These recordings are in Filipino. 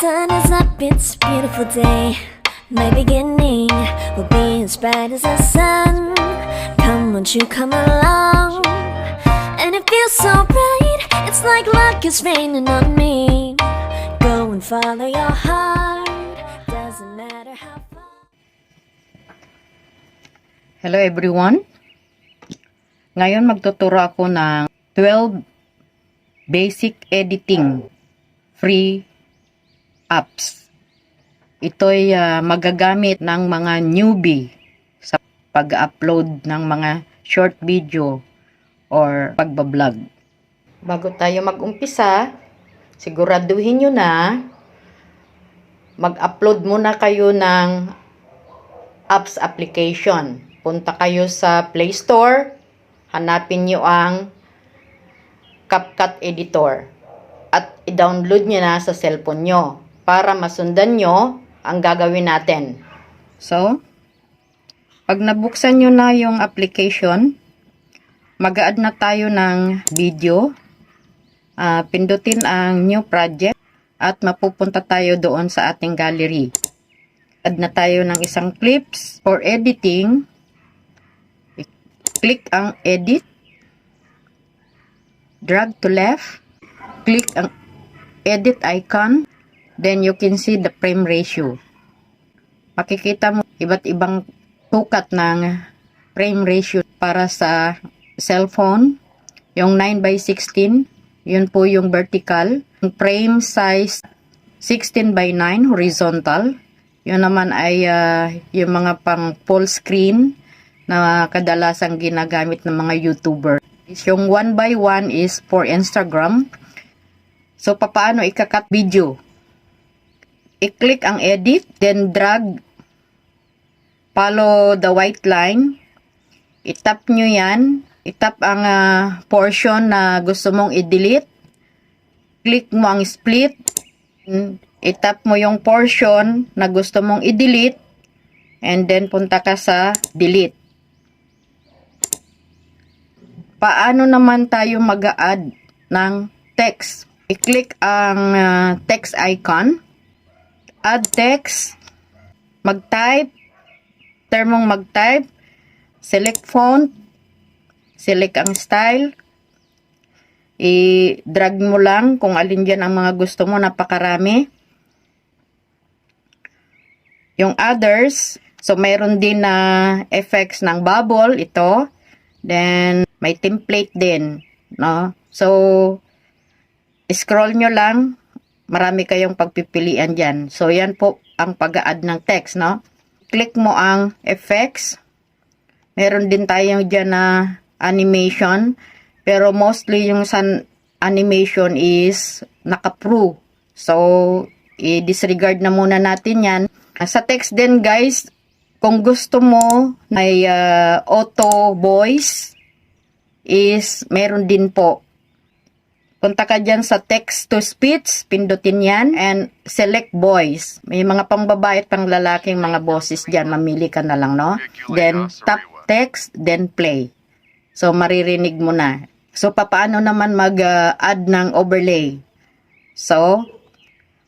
sun is up, it's a beautiful day. My beginning will be as bright as the sun. Come, won't you come along? And it feels so bright, it's like luck is raining on me. Go and follow your heart, doesn't matter how far. Hello everyone. Ngayon magtuturo ako ng 12 basic editing free apps. Ito'y ah, magagamit ng mga newbie sa pag-upload ng mga short video or pagbablog. Bago tayo mag-umpisa, siguraduhin nyo na mag-upload muna kayo ng apps application. Punta kayo sa Play Store, hanapin nyo ang CapCut Editor at i-download nyo na sa cellphone nyo para masundan nyo ang gagawin natin. So, pag nabuksan nyo na yung application, mag-add na tayo ng video, Ah, pindutin ang new project at mapupunta tayo doon sa ating gallery add na tayo ng isang clips for editing. I-click ang edit. Drag to left. Click ang edit icon. Then you can see the frame ratio. Makikita mo iba't ibang tukat ng frame ratio para sa cellphone. Yung 9 by 16, yun po yung vertical. Yung frame size 16 by 9 horizontal. Yun naman ay ah, yung mga pang full screen na kadalasang ginagamit ng mga YouTuber. Yung 1 by 1 is for Instagram. So, papaano ikakat video? I-click ang edit, then drag, follow the white line. I-tap nyo yan. I-tap ang ah, portion na gusto mong i-delete. Click mo ang split. I-tap mo yung portion na gusto mong i-delete. And then, punta ka sa delete. Paano naman tayo mag-add ng text? I-click ang ah, text icon. Add text. Mag-type. Termong mag-type. Select font. Select ang style. I-drag mo lang kung alin dyan ang mga gusto mo. Napakarami. Yung others, so mayroon din na effects ng bubble, ito. Then, may template din, no? So, scroll nyo lang, marami kayong pagpipilian dyan. So, yan po ang pag-add ng text, no? Click mo ang effects. Meron din tayo dyan na animation. Pero mostly yung sa animation is naka-pro. So, i-disregard na muna natin yan. Sa text din guys, kung gusto mo may uh, auto voice is meron din po. Punta ka dyan sa text to speech, pindutin yan, and select voice. May mga pangbabae at panglalaking mga boses dyan, mamili ka na lang, no? Then, tap text, then play. So, maririnig mo na. So, papaano naman mag-add ng overlay? So,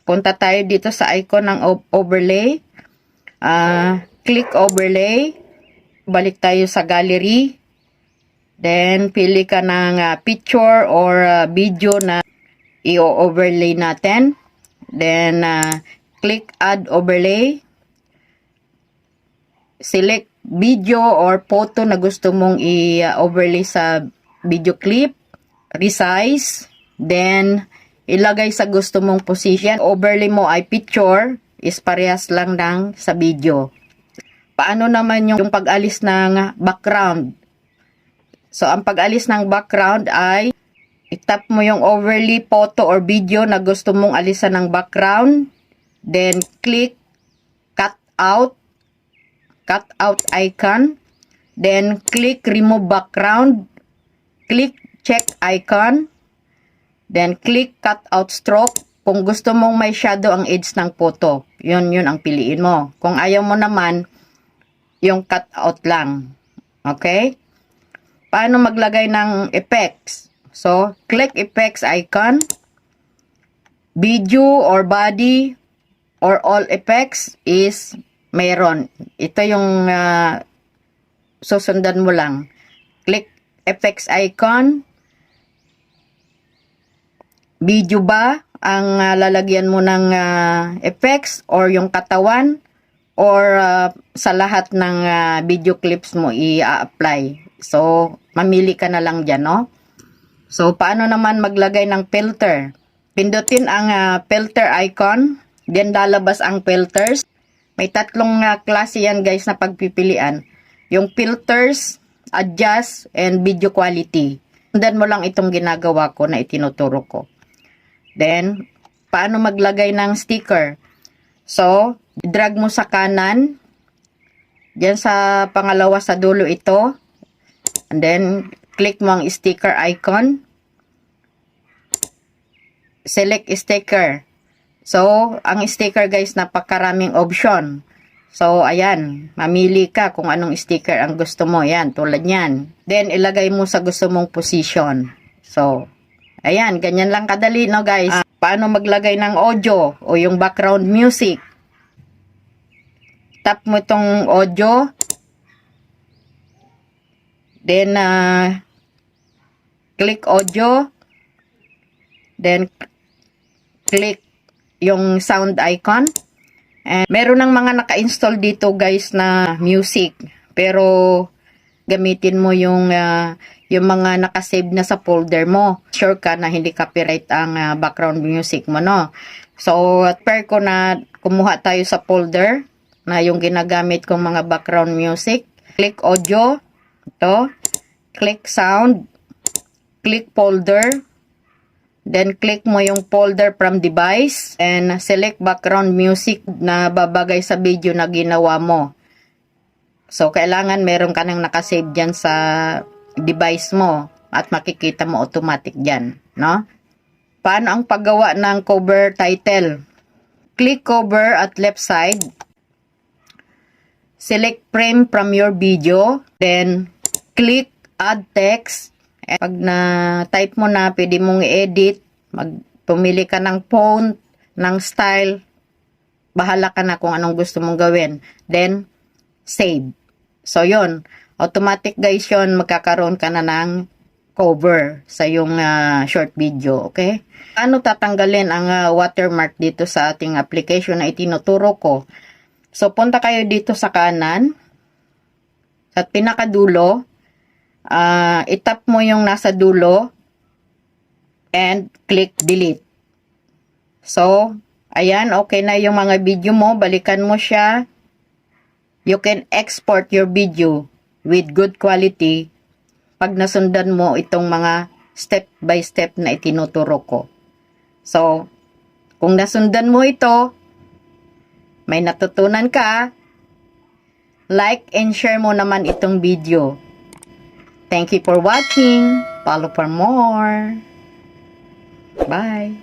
punta tayo dito sa icon ng overlay. Ah, click overlay. Balik tayo sa gallery. Then, pili ka ng ah, picture or ah, video na i-overlay natin. Then, ah, click add overlay. Select video or photo na gusto mong i-overlay sa video clip. Resize. Then, ilagay sa gusto mong position. Overlay mo ay picture is parehas lang ng sa video. Paano naman yung pag-alis ng background? So, ang pag-alis ng background ay itap mo yung overlay photo or video na gusto mong alisan ng background. Then, click cut out. Cut out icon. Then, click remove background. Click check icon. Then, click cut out stroke. Kung gusto mong may shadow ang edge ng photo, yun, yun ang piliin mo. Kung ayaw mo naman, yung cut out lang. Okay? Paano maglagay ng effects? So, click effects icon. video or body or all effects is mayroon. Ito yung ah, susundan mo lang. Click effects icon. Video ba ang ah, lalagyan mo ng ah, effects or yung katawan or ah, sa lahat ng ah, video clips mo i-apply. So, mamili ka na lang dyan, no? So, paano naman maglagay ng filter? Pindutin ang ah, filter icon, then lalabas ang filters. May tatlong ah, klase yan guys na pagpipilian. Yung filters, adjust, and video quality. Sundan mo lang itong ginagawa ko na itinuturo ko. Then, paano maglagay ng sticker? So, drag mo sa kanan. Diyan sa pangalawa sa dulo ito. And then, click mo ang sticker icon. Select sticker. So, ang sticker guys, napakaraming option. So, ayan, mamili ka kung anong sticker ang gusto mo. Yan, tulad yan. Then, ilagay mo sa gusto mong position. So, ayan, ganyan lang kadali, no guys? Ah, paano maglagay ng audio o yung background music? Tap mo itong audio. Then, ah, click audio. Then, click yung sound icon. And meron ng mga naka-install dito guys na music. Pero gamitin mo yung ah, yung mga nakasave na sa folder mo. Sure ka na hindi copyright ang ah, background music mo, no? So, at pair ko na kumuha tayo sa folder na yung ginagamit kong mga background music. Click audio. Ito. Click sound. Click folder. Then, click mo yung folder from device and select background music na babagay sa video na ginawa mo. So, kailangan meron ka nang nakasave dyan sa device mo at makikita mo automatic dyan, no? Paano ang paggawa ng cover title? Click cover at left side. Select frame from your video. Then, click add text. Eh, Pag na-type mo na, pwede mong i-edit. Mag, pumili ka ng font, ng style. Bahala ka na kung anong gusto mong gawin. Then, save. So, yon Automatic guys yon magkakaroon ka na ng cover sa yung ah, short video, okay? Ano tatanggalin ang ah, watermark dito sa ating application na itinuturo ko? So, punta kayo dito sa kanan. At pinakadulo, ah itap mo yung nasa dulo and click delete. So, ayan, okay na yung mga video mo. Balikan mo siya. You can export your video with good quality pag nasundan mo itong mga step by step na itinuturo ko. So, kung nasundan mo ito, may natutunan ka, like and share mo naman itong video. Thank you for watching. Follow for more. Bye.